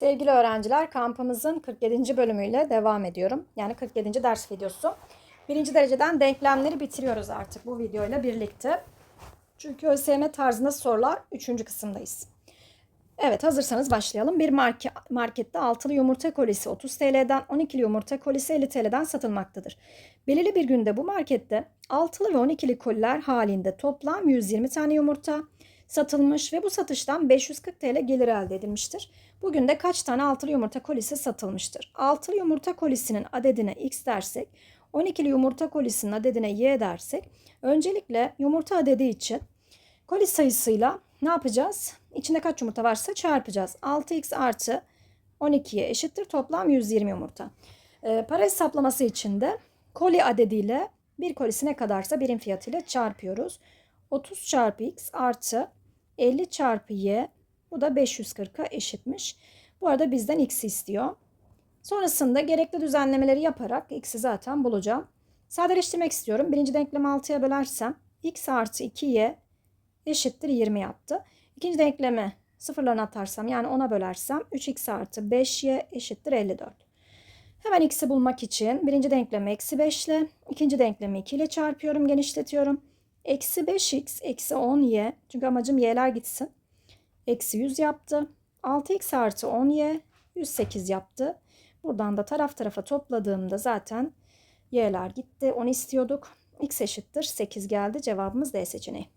Sevgili öğrenciler, kampımızın 47. bölümüyle devam ediyorum. Yani 47. ders videosu. Birinci dereceden denklemleri bitiriyoruz artık bu videoyla birlikte. Çünkü ÖSYM tarzında sorular 3. kısımdayız. Evet hazırsanız başlayalım. Bir marke, markette altılı yumurta kolisi 30 TL'den 12'li yumurta kolisi 50 TL'den satılmaktadır. Belirli bir günde bu markette altılı ve 12'li koliler halinde toplam 120 tane yumurta satılmış ve bu satıştan 540 TL gelir elde edilmiştir. Bugün de kaç tane altılı yumurta kolisi satılmıştır? Altılı yumurta kolisinin adedine x dersek, 12'li yumurta kolisinin adedine y dersek, öncelikle yumurta adedi için koli sayısıyla ne yapacağız? İçinde kaç yumurta varsa çarpacağız. 6x artı 12'ye eşittir toplam 120 yumurta. Ee, para hesaplaması için de koli adediyle bir kolisi ne kadarsa birim fiyatıyla çarpıyoruz. 30 çarpı x artı 50 çarpı y bu da 540'a eşitmiş. Bu arada bizden x istiyor. Sonrasında gerekli düzenlemeleri yaparak x'i zaten bulacağım. Sadeleştirmek istiyorum. Birinci denklemi 6'ya bölersem x artı 2y eşittir 20 yaptı. İkinci denklemi sıfırlarına atarsam yani 10'a bölersem 3x artı 5y eşittir 54. Hemen x'i bulmak için birinci denklemi eksi 5 ile ikinci denklemi 2 ile çarpıyorum genişletiyorum. Eksi 5x eksi 10y çünkü amacım y'ler gitsin. Eksi 100 yaptı. 6x artı 10y 108 yaptı. Buradan da taraf tarafa topladığımda zaten y'ler gitti. 10 istiyorduk. x eşittir 8 geldi. Cevabımız D seçeneği.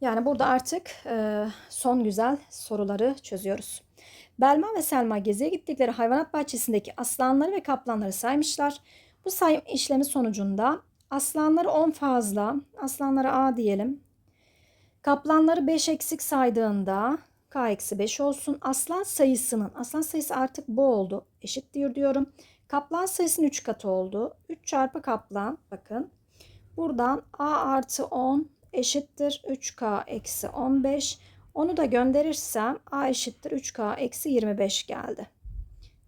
Yani burada artık e, son güzel soruları çözüyoruz. Belma ve Selma geziye gittikleri hayvanat bahçesindeki aslanları ve kaplanları saymışlar. Bu sayım işlemi sonucunda aslanları 10 fazla, aslanlara A diyelim. Kaplanları 5 eksik saydığında K eksi 5 olsun. Aslan sayısının, aslan sayısı artık bu oldu. Eşittir diyorum. Kaplan sayısının 3 katı oldu. 3 çarpı kaplan bakın. Buradan A artı 10 eşittir 3K eksi 15. Onu da gönderirsem A eşittir 3K eksi 25 geldi.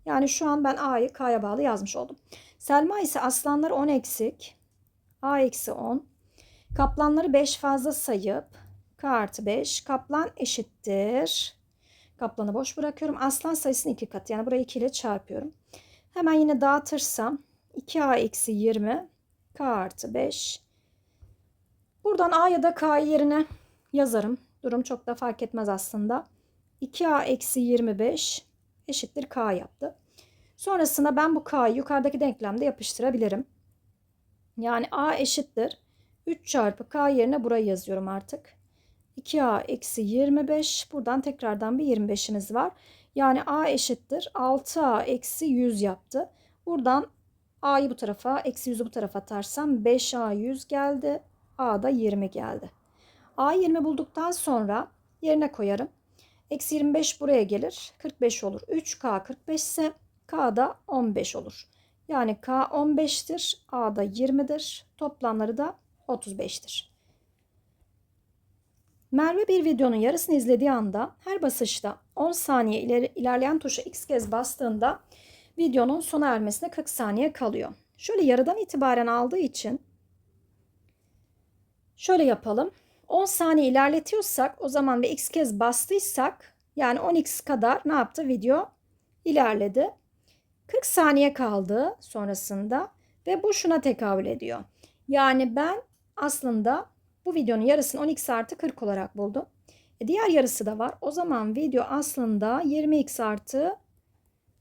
Yani şu an ben A'yı K'ya bağlı yazmış oldum. Selma ise aslanlar 10 eksik. A eksi 10. Kaplanları 5 fazla sayıp K artı 5. Kaplan eşittir. Kaplanı boş bırakıyorum. Aslan sayısının 2 katı. Yani burayı 2 ile çarpıyorum. Hemen yine dağıtırsam 2A eksi 20. K artı 5. Buradan A ya da K yerine yazarım. Durum çok da fark etmez aslında. 2A eksi 25 eşittir K yaptı. Sonrasında ben bu K'yı yukarıdaki denklemde yapıştırabilirim. Yani A eşittir. 3 çarpı K yerine burayı yazıyorum artık. 2A eksi 25. Buradan tekrardan bir 25'imiz var. Yani A eşittir. 6A eksi 100 yaptı. Buradan A'yı bu tarafa, eksi 100'ü bu tarafa atarsam 5A 100 geldi. A da 20 geldi. A 20 bulduktan sonra yerine koyarım. Eksi 25 buraya gelir. 45 olur. 3K 45 ise K da 15 olur. Yani K 15'tir. A da 20'dir. Toplamları da 35'tir. Merve bir videonun yarısını izlediği anda her basışta 10 saniye ileri, ilerleyen tuşa x kez bastığında videonun sona ermesine 40 saniye kalıyor. Şöyle yarıdan itibaren aldığı için şöyle yapalım. 10 saniye ilerletiyorsak o zaman ve x kez bastıysak yani 10x kadar ne yaptı video ilerledi. 40 saniye kaldı sonrasında ve bu şuna tekabül ediyor. Yani ben aslında bu videonun yarısını 10x artı 40 olarak buldum. E diğer yarısı da var. O zaman video aslında 20x artı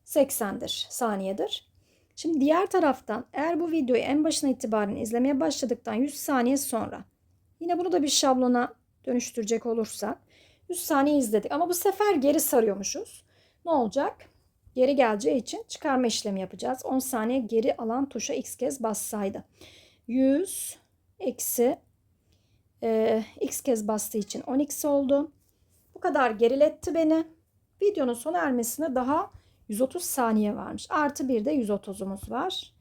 80'dir, saniyedir. Şimdi diğer taraftan eğer bu videoyu en başına itibaren izlemeye başladıktan 100 saniye sonra yine bunu da bir şablona dönüştürecek olursak 100 saniye izledik ama bu sefer geri sarıyormuşuz. Ne olacak? Geri geleceği için çıkarma işlemi yapacağız. 10 saniye geri alan tuşa x kez bassaydı. 100 eksi e, x kez bastığı için 10x oldu. Bu kadar geriletti beni. Videonun sona ermesine daha 130 saniye varmış. Artı bir de 130'umuz var.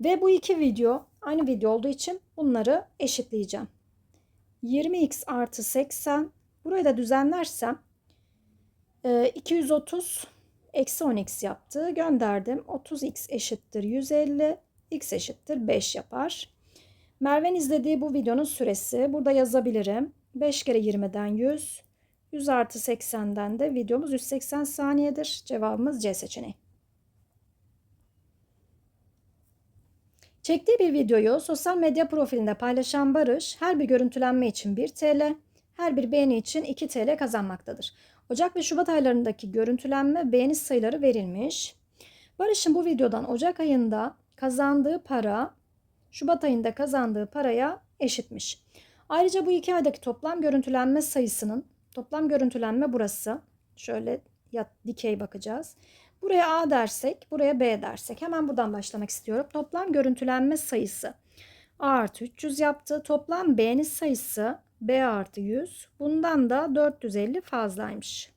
Ve bu iki video aynı video olduğu için bunları eşitleyeceğim. 20x artı 80. Burayı da düzenlersem e, 230 eksi 10x yaptı. Gönderdim. 30x eşittir 150. x eşittir 5 yapar. Merve'nin izlediği bu videonun süresi burada yazabilirim. 5 kere 20'den 100. 100 artı 80'den de videomuz 180 saniyedir. Cevabımız C seçeneği. Çektiği bir videoyu sosyal medya profilinde paylaşan Barış her bir görüntülenme için 1 TL, her bir beğeni için 2 TL kazanmaktadır. Ocak ve Şubat aylarındaki görüntülenme beğeni sayıları verilmiş. Barış'ın bu videodan Ocak ayında kazandığı para Şubat ayında kazandığı paraya eşitmiş. Ayrıca bu iki aydaki toplam görüntülenme sayısının toplam görüntülenme burası. Şöyle yat, dikey bakacağız. Buraya A dersek, buraya B dersek. Hemen buradan başlamak istiyorum. Toplam görüntülenme sayısı A artı 300 yaptı. Toplam beğeni sayısı B artı 100. Bundan da 450 fazlaymış.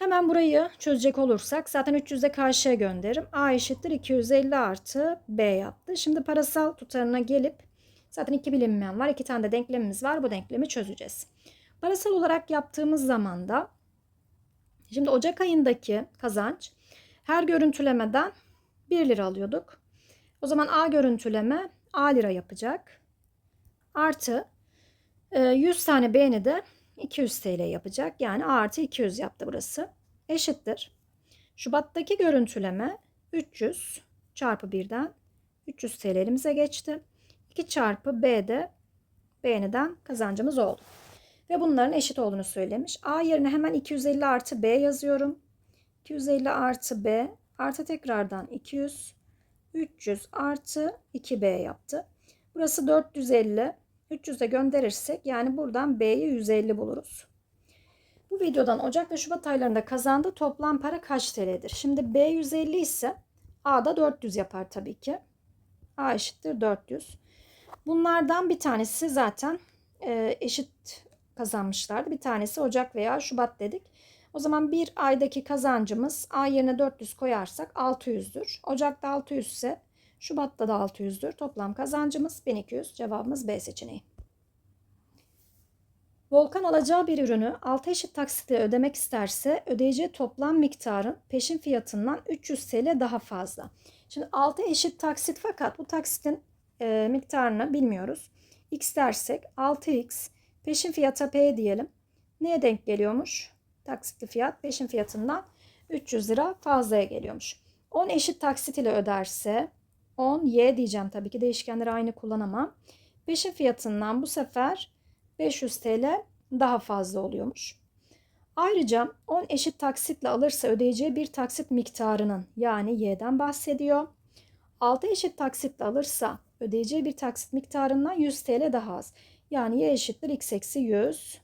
Hemen burayı çözecek olursak zaten 300'e karşıya gönderirim. A eşittir 250 artı B yaptı. Şimdi parasal tutarına gelip zaten iki bilinmeyen var. iki tane de denklemimiz var. Bu denklemi çözeceğiz. Parasal olarak yaptığımız zaman da şimdi Ocak ayındaki kazanç her görüntülemeden 1 lira alıyorduk. O zaman A görüntüleme A lira yapacak. Artı 100 tane beğeni de 200 TL yapacak. Yani artı 200 yaptı burası. Eşittir. Şubat'taki görüntüleme 300 çarpı 1'den 300 TL elimize geçti. 2 çarpı B'de beğeniden kazancımız oldu. Ve bunların eşit olduğunu söylemiş. A yerine hemen 250 artı B yazıyorum. 250 artı B artı tekrardan 200 300 artı 2B yaptı. Burası 450 300'e gönderirsek yani buradan B'yi 150 buluruz. Bu videodan Ocak ve Şubat aylarında kazandığı toplam para kaç TL'dir? Şimdi B 150 ise A da 400 yapar tabii ki. A eşittir 400. Bunlardan bir tanesi zaten e, eşit kazanmışlardı. Bir tanesi Ocak veya Şubat dedik. O zaman bir aydaki kazancımız A yerine 400 koyarsak 600'dür. Ocak'ta 600 ise Şubat'ta da 600'dür. Toplam kazancımız 1200. Cevabımız B seçeneği. Volkan alacağı bir ürünü 6 eşit taksitle ödemek isterse ödeyeceği toplam miktarın peşin fiyatından 300 TL daha fazla. Şimdi 6 eşit taksit fakat bu taksitin e, miktarını bilmiyoruz. X dersek 6x peşin fiyata P diyelim. Neye denk geliyormuş? Taksitli fiyat peşin fiyatından 300 lira fazlaya geliyormuş. 10 eşit taksit ile öderse 10 y diyeceğim tabii ki değişkenleri aynı kullanamam. Peşin fiyatından bu sefer 500 TL daha fazla oluyormuş. Ayrıca 10 eşit taksitle alırsa ödeyeceği bir taksit miktarının yani y'den bahsediyor. 6 eşit taksitle alırsa ödeyeceği bir taksit miktarından 100 TL daha az. Yani y eşittir x eksi 100.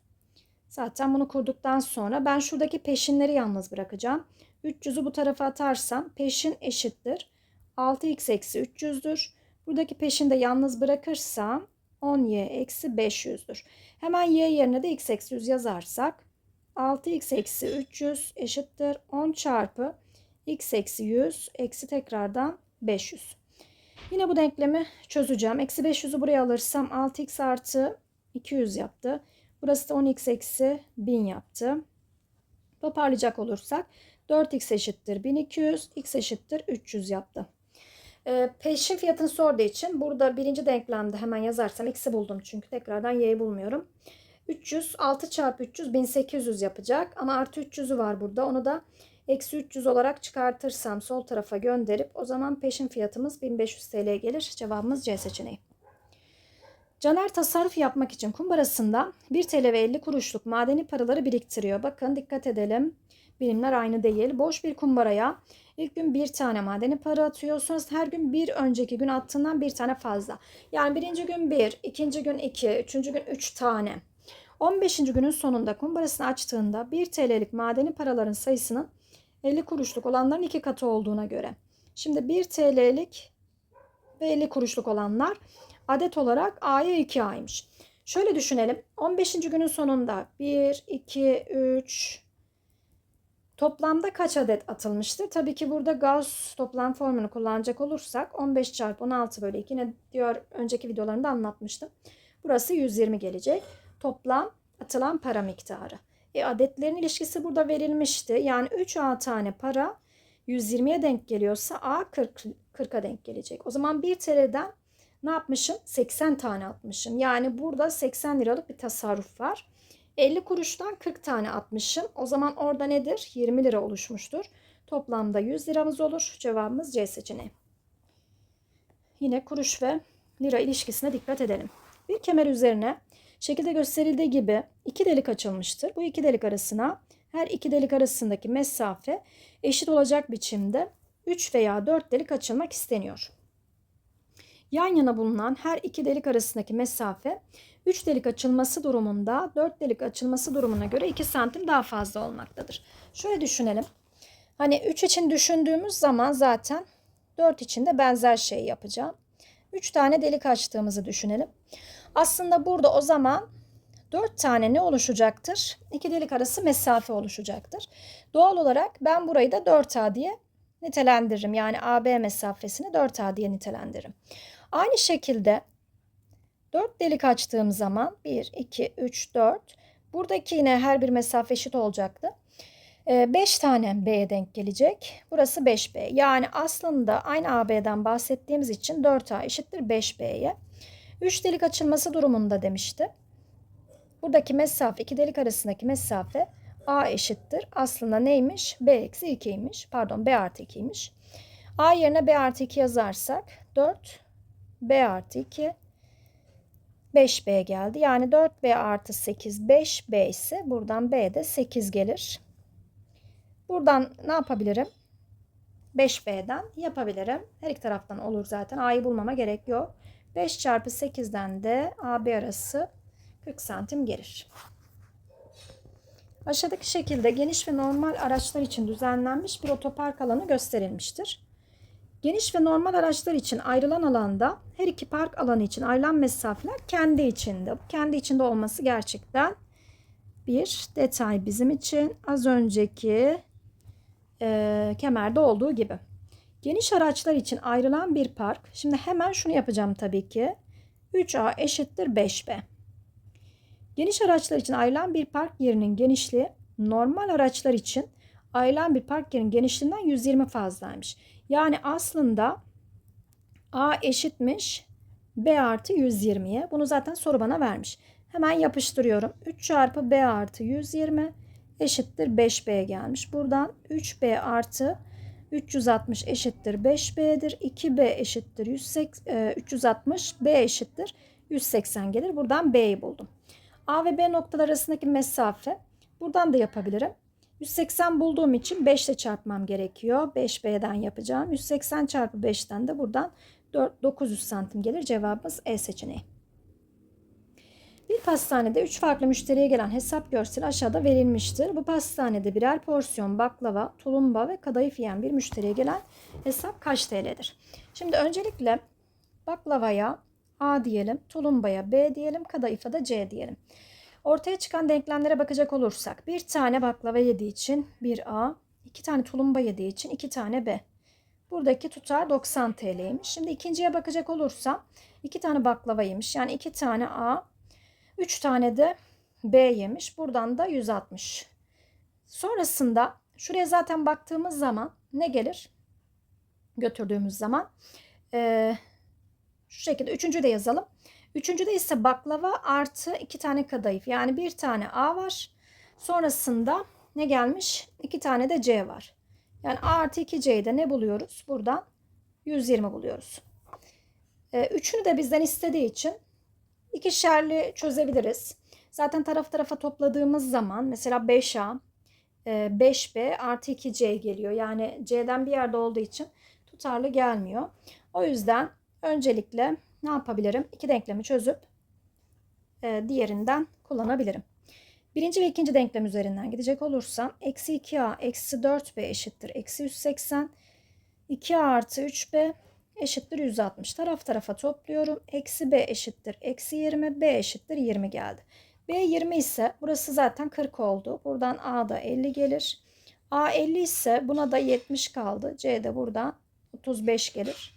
Zaten bunu kurduktan sonra ben şuradaki peşinleri yalnız bırakacağım. 300'ü bu tarafa atarsam peşin eşittir. 6x eksi 300'dür. Buradaki peşinde yalnız bırakırsam 10y eksi 500'dür. Hemen y yerine de x eksi 100 yazarsak 6x eksi 300 eşittir 10 çarpı x eksi 100 eksi tekrardan 500. Yine bu denklemi çözeceğim. Eksi 500'ü buraya alırsam 6x artı 200 yaptı. Burası da 10x eksi 1000 yaptı. Toparlayacak olursak 4x eşittir 1200, x eşittir 300 yaptı. E, peşin fiyatını sorduğu için burada birinci denklemde hemen yazarsam x'i buldum çünkü tekrardan y'yi bulmuyorum. 300 6 çarpı 300 1800 yapacak ama artı 300'ü var burada onu da eksi 300 olarak çıkartırsam sol tarafa gönderip o zaman peşin fiyatımız 1500 TL gelir. Cevabımız C seçeneği. Caner tasarruf yapmak için kumbarasında 1 TL ve 50 kuruşluk madeni paraları biriktiriyor. Bakın dikkat edelim. Birimler aynı değil. Boş bir kumbaraya ilk gün bir tane madeni para atıyor. Sonrasında her gün bir önceki gün attığından bir tane fazla. Yani birinci gün bir, ikinci gün iki, üçüncü gün üç tane. 15. günün sonunda kumbarasını açtığında 1 TL'lik madeni paraların sayısının 50 kuruşluk olanların iki katı olduğuna göre. Şimdi 1 TL'lik ve 50 kuruşluk olanlar adet olarak A'ya 2 A'ymış. Şöyle düşünelim. 15. günün sonunda 1, 2, 3, Toplamda kaç adet atılmıştır? Tabii ki burada Gauss toplam formülünü kullanacak olursak 15 çarpı 16 bölü 2 ne diyor önceki videolarımda anlatmıştım. Burası 120 gelecek. Toplam atılan para miktarı. E, adetlerin ilişkisi burada verilmişti. Yani 3 A tane para 120'ye denk geliyorsa A 40 40'a denk gelecek. O zaman 1 TL'den ne yapmışım? 80 tane atmışım. Yani burada 80 liralık bir tasarruf var. 50 kuruştan 40 tane atmışım. O zaman orada nedir? 20 lira oluşmuştur. Toplamda 100 liramız olur. Cevabımız C seçeneği. Yine kuruş ve lira ilişkisine dikkat edelim. Bir kemer üzerine şekilde gösterildiği gibi iki delik açılmıştır. Bu iki delik arasına her iki delik arasındaki mesafe eşit olacak biçimde 3 veya 4 delik açılmak isteniyor. Yan yana bulunan her iki delik arasındaki mesafe 3 delik açılması durumunda 4 delik açılması durumuna göre 2 santim daha fazla olmaktadır. Şöyle düşünelim. Hani 3 için düşündüğümüz zaman zaten 4 için de benzer şeyi yapacağım. 3 tane delik açtığımızı düşünelim. Aslında burada o zaman 4 tane ne oluşacaktır? 2 delik arası mesafe oluşacaktır. Doğal olarak ben burayı da 4A diye nitelendiririm. Yani AB mesafesini 4A diye nitelendiririm. Aynı şekilde 4 delik açtığım zaman 1, 2, 3, 4. Buradaki yine her bir mesafe eşit olacaktı. 5 tane B'ye denk gelecek. Burası 5B. Yani aslında aynı AB'den bahsettiğimiz için 4A eşittir 5B'ye. 3 delik açılması durumunda demişti. Buradaki mesafe, iki delik arasındaki mesafe A eşittir. Aslında neymiş? B eksi 2'ymiş. Pardon B artı 2'ymiş. A yerine B artı 2 yazarsak 4 B artı 2 5B geldi. Yani 4B artı 8 5B ise buradan B de 8 gelir. Buradan ne yapabilirim? 5B'den yapabilirim. Her iki taraftan olur zaten. A'yı bulmama gerek yok. 5 çarpı 8'den de AB arası 40 santim gelir. Aşağıdaki şekilde geniş ve normal araçlar için düzenlenmiş bir otopark alanı gösterilmiştir. Geniş ve normal araçlar için ayrılan alanda her iki park alanı için ayrılan mesafeler kendi içinde. Bu kendi içinde olması gerçekten bir detay bizim için. Az önceki e, kemerde olduğu gibi. Geniş araçlar için ayrılan bir park. Şimdi hemen şunu yapacağım tabii ki. 3A eşittir 5B. Geniş araçlar için ayrılan bir park yerinin genişliği normal araçlar için ayrılan bir park yerinin genişliğinden 120 fazlaymış. Yani aslında A eşitmiş B artı 120'ye. Bunu zaten soru bana vermiş. Hemen yapıştırıyorum. 3 çarpı B artı 120 eşittir 5B gelmiş. Buradan 3B artı 360 eşittir 5B'dir. 2B eşittir 180, 360. B eşittir 180 gelir. Buradan B'yi buldum. A ve B noktalar arasındaki mesafe. Buradan da yapabilirim. 180 bulduğum için 5 ile çarpmam gerekiyor. 5B'den yapacağım. 180 çarpı 5'ten de buradan 4, 900 santim gelir. Cevabımız E seçeneği. Bir pastanede 3 farklı müşteriye gelen hesap görseli aşağıda verilmiştir. Bu pastanede birer porsiyon baklava, tulumba ve kadayıf yiyen bir müşteriye gelen hesap kaç TL'dir? Şimdi öncelikle baklavaya A diyelim, tulumbaya B diyelim, kadayıfa da C diyelim. Ortaya çıkan denklemlere bakacak olursak bir tane baklava yediği için bir A, iki tane tulumba yediği için iki tane B. Buradaki tutar 90 TL'ymiş. Şimdi ikinciye bakacak olursam iki tane baklava yemiş. Yani iki tane A, üç tane de B yemiş. Buradan da 160. Sonrasında şuraya zaten baktığımız zaman ne gelir? Götürdüğümüz zaman. Ee, şu şekilde üçüncü de yazalım. Üçüncüde ise baklava artı iki tane kadayıf. Yani bir tane A var. Sonrasında ne gelmiş? İki tane de C var. Yani A artı 2C'de ne buluyoruz? Buradan 120 buluyoruz. Ee, üçünü de bizden istediği için ikişerli çözebiliriz. Zaten taraf tarafa topladığımız zaman mesela 5A, 5B e, artı 2C geliyor. Yani C'den bir yerde olduğu için tutarlı gelmiyor. O yüzden öncelikle ne yapabilirim? İki denklemi çözüp e, diğerinden kullanabilirim. Birinci ve ikinci denklem üzerinden gidecek olursam eksi 2a eksi 4b eşittir eksi 180. 2a artı 3b eşittir 160. Taraf tarafa topluyorum. Eksi b eşittir eksi 20. b eşittir 20 geldi. b 20 ise burası zaten 40 oldu. Buradan a da 50 gelir. a 50 ise buna da 70 kaldı. c de buradan 35 gelir.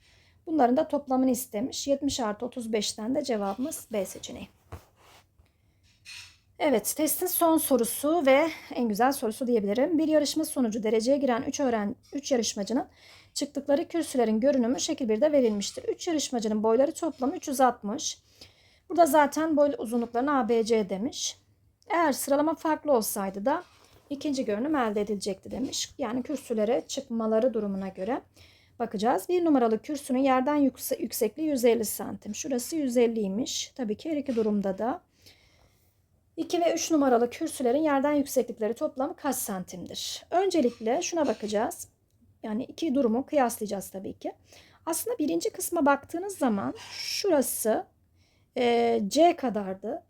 Bunların da toplamını istemiş. 70 artı 35'ten de cevabımız B seçeneği. Evet testin son sorusu ve en güzel sorusu diyebilirim. Bir yarışma sonucu dereceye giren 3 öğren 3 yarışmacının çıktıkları kürsülerin görünümü şekil 1'de verilmiştir. 3 yarışmacının boyları toplamı 360. Burada zaten boy uzunluklarını ABC demiş. Eğer sıralama farklı olsaydı da ikinci görünüm elde edilecekti demiş. Yani kürsülere çıkmaları durumuna göre bakacağız. Bir numaralı kürsünün yerden yükse- yüksekliği 150 santim. Şurası 150'ymiş. Tabii ki her iki durumda da 2 ve 3 numaralı kürsülerin yerden yükseklikleri toplamı kaç santimdir? Öncelikle şuna bakacağız. Yani iki durumu kıyaslayacağız tabii ki. Aslında birinci kısma baktığınız zaman şurası e, C kadardı.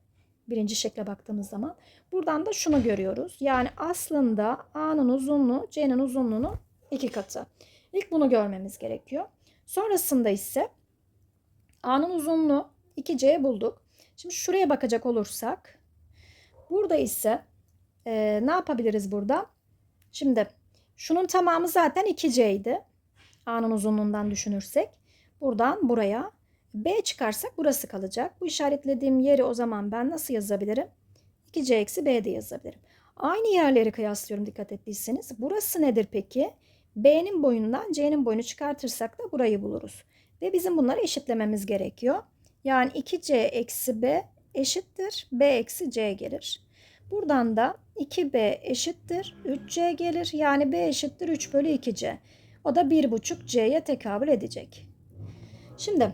Birinci şekle baktığımız zaman. Buradan da şunu görüyoruz. Yani aslında A'nın uzunluğu C'nin uzunluğunun iki katı. İlk bunu görmemiz gerekiyor. Sonrasında ise A'nın uzunluğu 2C bulduk. Şimdi şuraya bakacak olursak burada ise e, ne yapabiliriz burada? Şimdi şunun tamamı zaten 2C A'nın uzunluğundan düşünürsek. Buradan buraya B çıkarsak burası kalacak. Bu işaretlediğim yeri o zaman ben nasıl yazabilirim? 2C eksi B de yazabilirim. Aynı yerleri kıyaslıyorum dikkat ettiyseniz. Burası nedir peki? B'nin boyundan C'nin boyunu çıkartırsak da burayı buluruz. Ve bizim bunları eşitlememiz gerekiyor. Yani 2C eksi B eşittir. B eksi C gelir. Buradan da 2B eşittir. 3C gelir. Yani B eşittir 3 bölü 2C. O da 1,5 C'ye tekabül edecek. Şimdi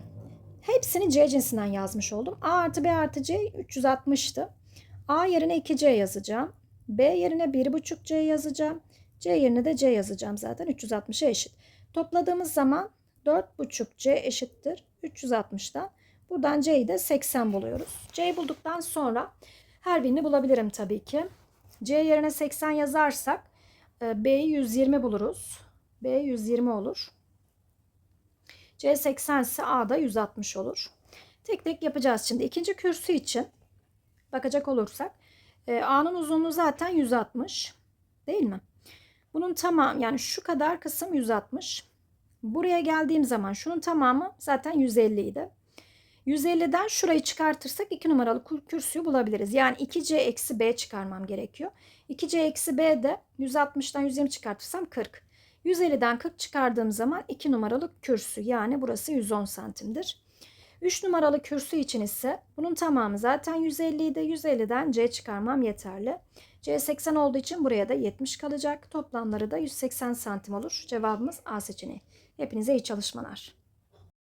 hepsini C cinsinden yazmış oldum. A artı B artı C 360'tı. A yerine 2C yazacağım. B yerine 1,5 C yazacağım. C yerine de C yazacağım zaten 360'a eşit. Topladığımız zaman 4,5 C eşittir 360'dan. Buradan C'yi de 80 buluyoruz. C'yi bulduktan sonra her birini bulabilirim tabii ki. C yerine 80 yazarsak e, B'yi 120 buluruz. B 120 olur. C 80 ise A da 160 olur. Tek tek yapacağız şimdi. İkinci kürsü için bakacak olursak e, A'nın uzunluğu zaten 160 değil mi? Bunun tamam yani şu kadar kısım 160. Buraya geldiğim zaman şunun tamamı zaten 150 idi. 150'den şurayı çıkartırsak 2 numaralı kürsüyü bulabiliriz. Yani 2C eksi B çıkarmam gerekiyor. 2C eksi B de 160'dan 120 çıkartırsam 40. 150'den 40 çıkardığım zaman 2 numaralı kürsü yani burası 110 santimdir. 3 numaralı kürsü için ise bunun tamamı zaten 150 idi. 150'den C çıkarmam yeterli. C 80 olduğu için buraya da 70 kalacak. Toplamları da 180 santim olur. Cevabımız A seçeneği. Hepinize iyi çalışmalar.